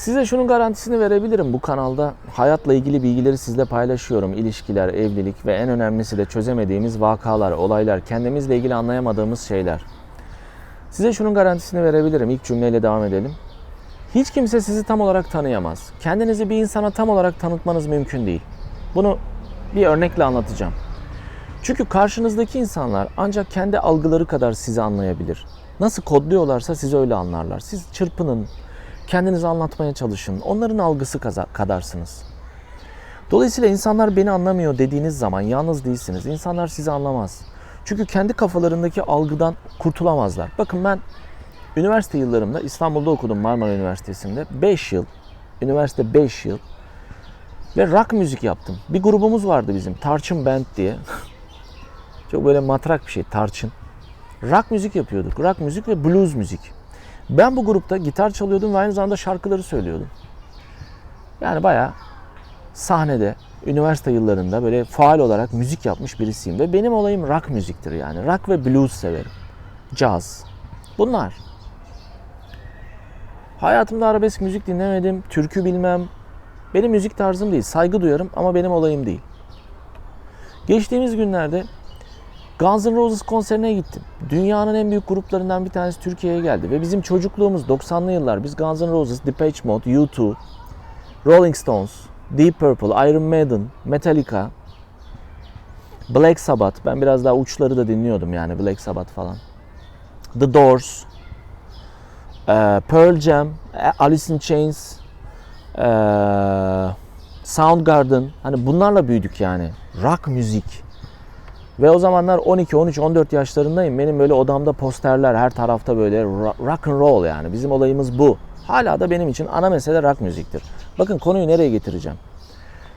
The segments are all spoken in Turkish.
Size şunun garantisini verebilirim. Bu kanalda hayatla ilgili bilgileri sizle paylaşıyorum. İlişkiler, evlilik ve en önemlisi de çözemediğimiz vakalar, olaylar, kendimizle ilgili anlayamadığımız şeyler. Size şunun garantisini verebilirim. İlk cümleyle devam edelim. Hiç kimse sizi tam olarak tanıyamaz. Kendinizi bir insana tam olarak tanıtmanız mümkün değil. Bunu bir örnekle anlatacağım. Çünkü karşınızdaki insanlar ancak kendi algıları kadar sizi anlayabilir. Nasıl kodluyorlarsa sizi öyle anlarlar. Siz çırpının, kendinizi anlatmaya çalışın. Onların algısı kadarsınız. Dolayısıyla insanlar beni anlamıyor dediğiniz zaman yalnız değilsiniz. İnsanlar sizi anlamaz. Çünkü kendi kafalarındaki algıdan kurtulamazlar. Bakın ben üniversite yıllarımda İstanbul'da okudum Marmara Üniversitesi'nde. 5 yıl, üniversite 5 yıl ve rock müzik yaptım. Bir grubumuz vardı bizim Tarçın Band diye. Çok böyle matrak bir şey Tarçın. Rock müzik yapıyorduk. Rock müzik ve blues müzik. Ben bu grupta gitar çalıyordum ve aynı zamanda şarkıları söylüyordum. Yani bayağı sahnede, üniversite yıllarında böyle faal olarak müzik yapmış birisiyim. Ve benim olayım rock müziktir yani. Rock ve blues severim. Caz. Bunlar. Hayatımda arabesk müzik dinlemedim, türkü bilmem. Benim müzik tarzım değil. Saygı duyarım ama benim olayım değil. Geçtiğimiz günlerde Guns N' Roses konserine gittim. Dünyanın en büyük gruplarından bir tanesi Türkiye'ye geldi. Ve bizim çocukluğumuz 90'lı yıllar. Biz Guns N' Roses, Depeche Mode, U2, Rolling Stones, Deep Purple, Iron Maiden, Metallica, Black Sabbath. Ben biraz daha uçları da dinliyordum yani Black Sabbath falan. The Doors, eee, Pearl Jam, e, Alice in Chains, eee, Soundgarden. Hani bunlarla büyüdük yani. Rock müzik. Ve o zamanlar 12, 13, 14 yaşlarındayım. Benim böyle odamda posterler her tarafta böyle ro- rock and roll yani. Bizim olayımız bu. Hala da benim için ana mesele rock müziktir. Bakın konuyu nereye getireceğim.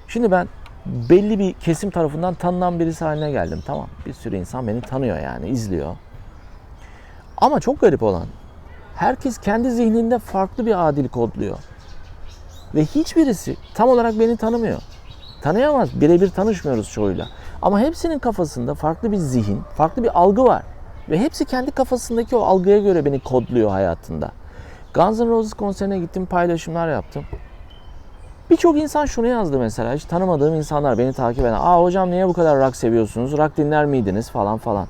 Şimdi ben belli bir kesim tarafından tanınan birisi haline geldim. Tamam bir sürü insan beni tanıyor yani izliyor. Ama çok garip olan herkes kendi zihninde farklı bir adil kodluyor. Ve hiçbirisi tam olarak beni tanımıyor. Tanıyamaz. Birebir tanışmıyoruz çoğuyla. Ama hepsinin kafasında farklı bir zihin, farklı bir algı var. Ve hepsi kendi kafasındaki o algıya göre beni kodluyor hayatında. Guns N' Roses konserine gittim, paylaşımlar yaptım. Birçok insan şunu yazdı mesela, hiç tanımadığım insanlar beni takip eden. Aa hocam niye bu kadar rock seviyorsunuz, rock dinler miydiniz falan falan.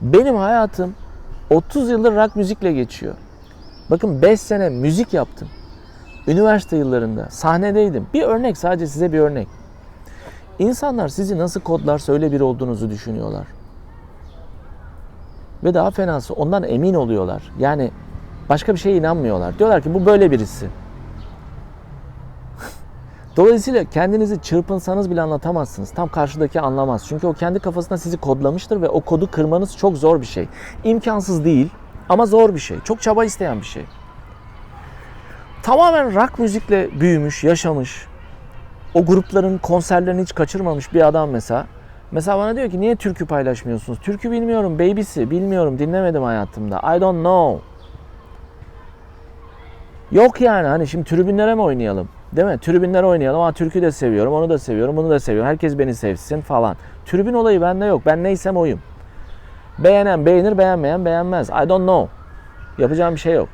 Benim hayatım 30 yıldır rock müzikle geçiyor. Bakın 5 sene müzik yaptım. Üniversite yıllarında sahnedeydim. Bir örnek sadece size bir örnek. İnsanlar sizi nasıl kodlarsa öyle biri olduğunuzu düşünüyorlar. Ve daha fenası ondan emin oluyorlar. Yani başka bir şeye inanmıyorlar. Diyorlar ki bu böyle birisi. Dolayısıyla kendinizi çırpınsanız bile anlatamazsınız. Tam karşıdaki anlamaz. Çünkü o kendi kafasında sizi kodlamıştır ve o kodu kırmanız çok zor bir şey. İmkansız değil ama zor bir şey. Çok çaba isteyen bir şey. Tamamen rock müzikle büyümüş, yaşamış, o grupların konserlerini hiç kaçırmamış bir adam mesela. Mesela bana diyor ki niye türkü paylaşmıyorsunuz? Türkü bilmiyorum, babysi bilmiyorum, dinlemedim hayatımda. I don't know. Yok yani hani şimdi tribünlere mi oynayalım? Değil mi? Tribünlere oynayalım. Aa türkü de seviyorum, onu da seviyorum, bunu da seviyorum. Herkes beni sevsin falan. Tribün olayı bende yok. Ben neysem oyum. Beğenen beğenir, beğenmeyen beğenmez. I don't know. Yapacağım bir şey yok.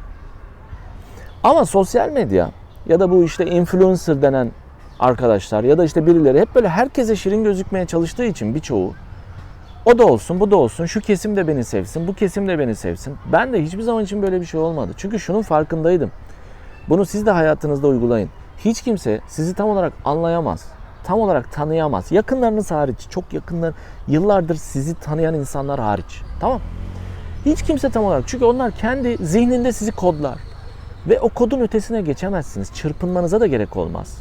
Ama sosyal medya ya da bu işte influencer denen arkadaşlar ya da işte birileri hep böyle herkese şirin gözükmeye çalıştığı için birçoğu o da olsun, bu da olsun, şu kesim de beni sevsin, bu kesim de beni sevsin. Ben de hiçbir zaman için böyle bir şey olmadı. Çünkü şunun farkındaydım. Bunu siz de hayatınızda uygulayın. Hiç kimse sizi tam olarak anlayamaz. Tam olarak tanıyamaz. Yakınlarınız hariç, çok yakınlar, yıllardır sizi tanıyan insanlar hariç. Tamam? Hiç kimse tam olarak. Çünkü onlar kendi zihninde sizi kodlar. Ve o kodun ötesine geçemezsiniz. Çırpınmanıza da gerek olmaz.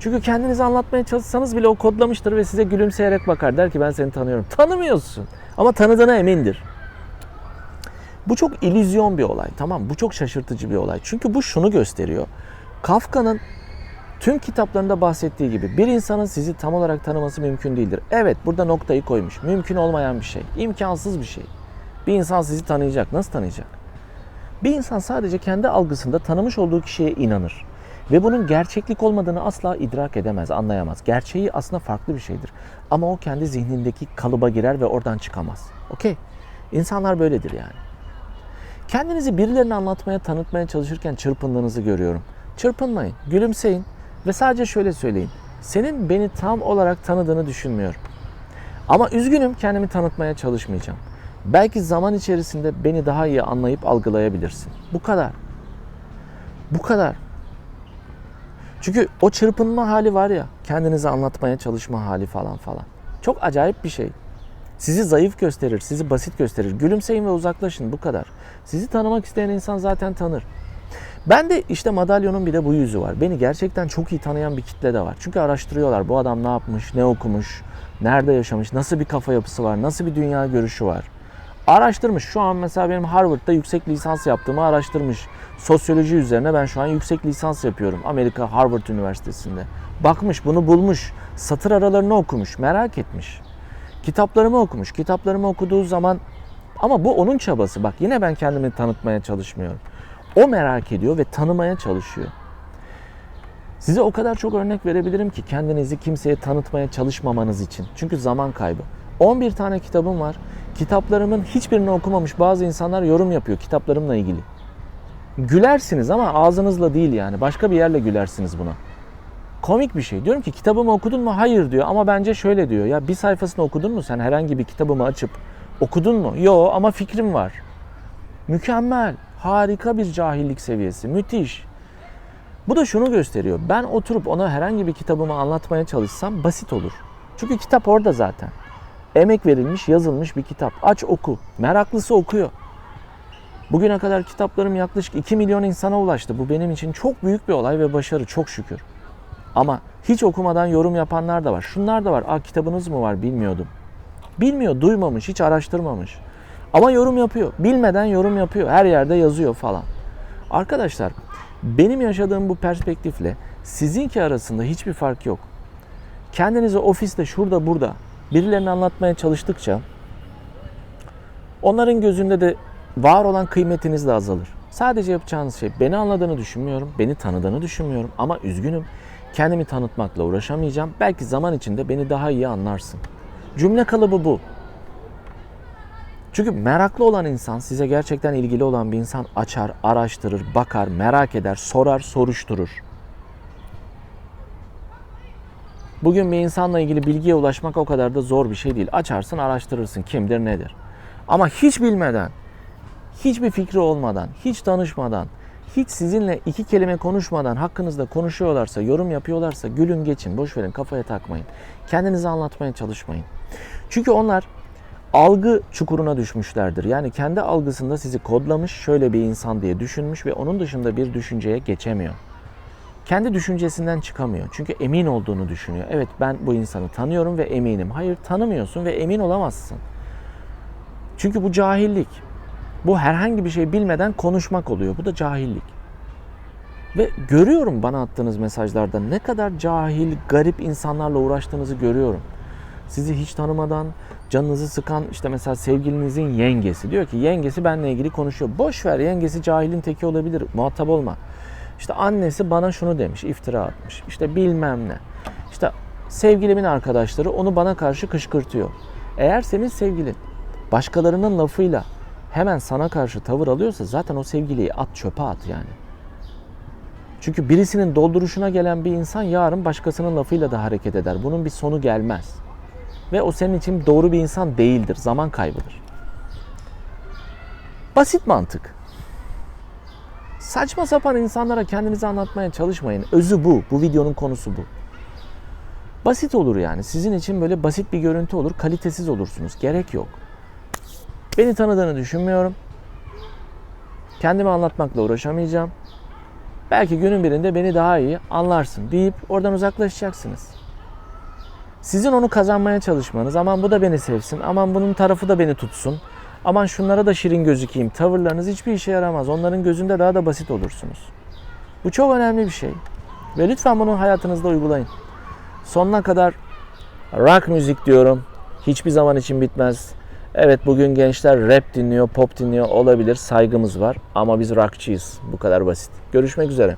Çünkü kendinizi anlatmaya çalışsanız bile o kodlamıştır ve size gülümseyerek bakar. Der ki ben seni tanıyorum. Tanımıyorsun ama tanıdığına emindir. Bu çok illüzyon bir olay tamam Bu çok şaşırtıcı bir olay. Çünkü bu şunu gösteriyor. Kafka'nın tüm kitaplarında bahsettiği gibi bir insanın sizi tam olarak tanıması mümkün değildir. Evet burada noktayı koymuş. Mümkün olmayan bir şey. imkansız bir şey. Bir insan sizi tanıyacak. Nasıl tanıyacak? Bir insan sadece kendi algısında tanımış olduğu kişiye inanır. Ve bunun gerçeklik olmadığını asla idrak edemez, anlayamaz. Gerçeği aslında farklı bir şeydir. Ama o kendi zihnindeki kalıba girer ve oradan çıkamaz. Okey. İnsanlar böyledir yani. Kendinizi birilerine anlatmaya, tanıtmaya çalışırken çırpındığınızı görüyorum. Çırpınmayın, gülümseyin ve sadece şöyle söyleyin. Senin beni tam olarak tanıdığını düşünmüyorum. Ama üzgünüm kendimi tanıtmaya çalışmayacağım. Belki zaman içerisinde beni daha iyi anlayıp algılayabilirsin. Bu kadar. Bu kadar. Çünkü o çırpınma hali var ya, kendinizi anlatmaya çalışma hali falan falan. Çok acayip bir şey. Sizi zayıf gösterir, sizi basit gösterir. Gülümseyin ve uzaklaşın bu kadar. Sizi tanımak isteyen insan zaten tanır. Ben de işte madalyonun bir de bu yüzü var. Beni gerçekten çok iyi tanıyan bir kitle de var. Çünkü araştırıyorlar bu adam ne yapmış, ne okumuş, nerede yaşamış, nasıl bir kafa yapısı var, nasıl bir dünya görüşü var. Araştırmış. Şu an mesela benim Harvard'da yüksek lisans yaptığımı araştırmış. Sosyoloji üzerine ben şu an yüksek lisans yapıyorum. Amerika Harvard Üniversitesi'nde. Bakmış, bunu bulmuş. Satır aralarını okumuş, merak etmiş. Kitaplarımı okumuş. Kitaplarımı okuduğu zaman ama bu onun çabası. Bak yine ben kendimi tanıtmaya çalışmıyorum. O merak ediyor ve tanımaya çalışıyor. Size o kadar çok örnek verebilirim ki kendinizi kimseye tanıtmaya çalışmamanız için. Çünkü zaman kaybı. 11 tane kitabım var. Kitaplarımın hiçbirini okumamış bazı insanlar yorum yapıyor kitaplarımla ilgili. Gülersiniz ama ağzınızla değil yani. Başka bir yerle gülersiniz buna. Komik bir şey. Diyorum ki kitabımı okudun mu? Hayır diyor ama bence şöyle diyor. Ya bir sayfasını okudun mu sen herhangi bir kitabımı açıp okudun mu? Yo ama fikrim var. Mükemmel. Harika bir cahillik seviyesi. Müthiş. Bu da şunu gösteriyor. Ben oturup ona herhangi bir kitabımı anlatmaya çalışsam basit olur. Çünkü kitap orada zaten. Emek verilmiş, yazılmış bir kitap. Aç oku. Meraklısı okuyor. Bugüne kadar kitaplarım yaklaşık 2 milyon insana ulaştı. Bu benim için çok büyük bir olay ve başarı çok şükür. Ama hiç okumadan yorum yapanlar da var. Şunlar da var. Aa kitabınız mı var bilmiyordum. Bilmiyor, duymamış, hiç araştırmamış. Ama yorum yapıyor. Bilmeden yorum yapıyor. Her yerde yazıyor falan. Arkadaşlar benim yaşadığım bu perspektifle sizinki arasında hiçbir fark yok. Kendinizi ofiste şurada burada birilerine anlatmaya çalıştıkça onların gözünde de var olan kıymetiniz de azalır. Sadece yapacağınız şey beni anladığını düşünmüyorum, beni tanıdığını düşünmüyorum ama üzgünüm. Kendimi tanıtmakla uğraşamayacağım. Belki zaman içinde beni daha iyi anlarsın. Cümle kalıbı bu. Çünkü meraklı olan insan, size gerçekten ilgili olan bir insan açar, araştırır, bakar, merak eder, sorar, soruşturur. Bugün bir insanla ilgili bilgiye ulaşmak o kadar da zor bir şey değil. Açarsın, araştırırsın kimdir, nedir. Ama hiç bilmeden, hiçbir fikri olmadan, hiç danışmadan, hiç sizinle iki kelime konuşmadan hakkınızda konuşuyorlarsa, yorum yapıyorlarsa gülün geçin, boş verin, kafaya takmayın. Kendinizi anlatmaya çalışmayın. Çünkü onlar algı çukuruna düşmüşlerdir. Yani kendi algısında sizi kodlamış, şöyle bir insan diye düşünmüş ve onun dışında bir düşünceye geçemiyor. Kendi düşüncesinden çıkamıyor. Çünkü emin olduğunu düşünüyor. Evet ben bu insanı tanıyorum ve eminim. Hayır tanımıyorsun ve emin olamazsın. Çünkü bu cahillik. Bu herhangi bir şey bilmeden konuşmak oluyor. Bu da cahillik. Ve görüyorum bana attığınız mesajlarda ne kadar cahil, garip insanlarla uğraştığınızı görüyorum. Sizi hiç tanımadan canınızı sıkan işte mesela sevgilinizin yengesi diyor ki yengesi benimle ilgili konuşuyor. Boş ver yengesi cahilin teki olabilir. Muhatap olma. İşte annesi bana şunu demiş, iftira atmış. İşte bilmem ne. İşte sevgilimin arkadaşları onu bana karşı kışkırtıyor. Eğer senin sevgilin başkalarının lafıyla hemen sana karşı tavır alıyorsa zaten o sevgiliyi at çöpe at yani. Çünkü birisinin dolduruşuna gelen bir insan yarın başkasının lafıyla da hareket eder. Bunun bir sonu gelmez. Ve o senin için doğru bir insan değildir. Zaman kaybıdır. Basit mantık. Saçma sapan insanlara kendinizi anlatmaya çalışmayın. Özü bu. Bu videonun konusu bu. Basit olur yani. Sizin için böyle basit bir görüntü olur. Kalitesiz olursunuz. Gerek yok. Beni tanıdığını düşünmüyorum. Kendimi anlatmakla uğraşamayacağım. Belki günün birinde beni daha iyi anlarsın deyip oradan uzaklaşacaksınız. Sizin onu kazanmaya çalışmanız, aman bu da beni sevsin, aman bunun tarafı da beni tutsun, aman şunlara da şirin gözükeyim tavırlarınız hiçbir işe yaramaz. Onların gözünde daha da basit olursunuz. Bu çok önemli bir şey. Ve lütfen bunu hayatınızda uygulayın. Sonuna kadar rock müzik diyorum. Hiçbir zaman için bitmez. Evet bugün gençler rap dinliyor, pop dinliyor olabilir. Saygımız var ama biz rockçıyız. Bu kadar basit. Görüşmek üzere.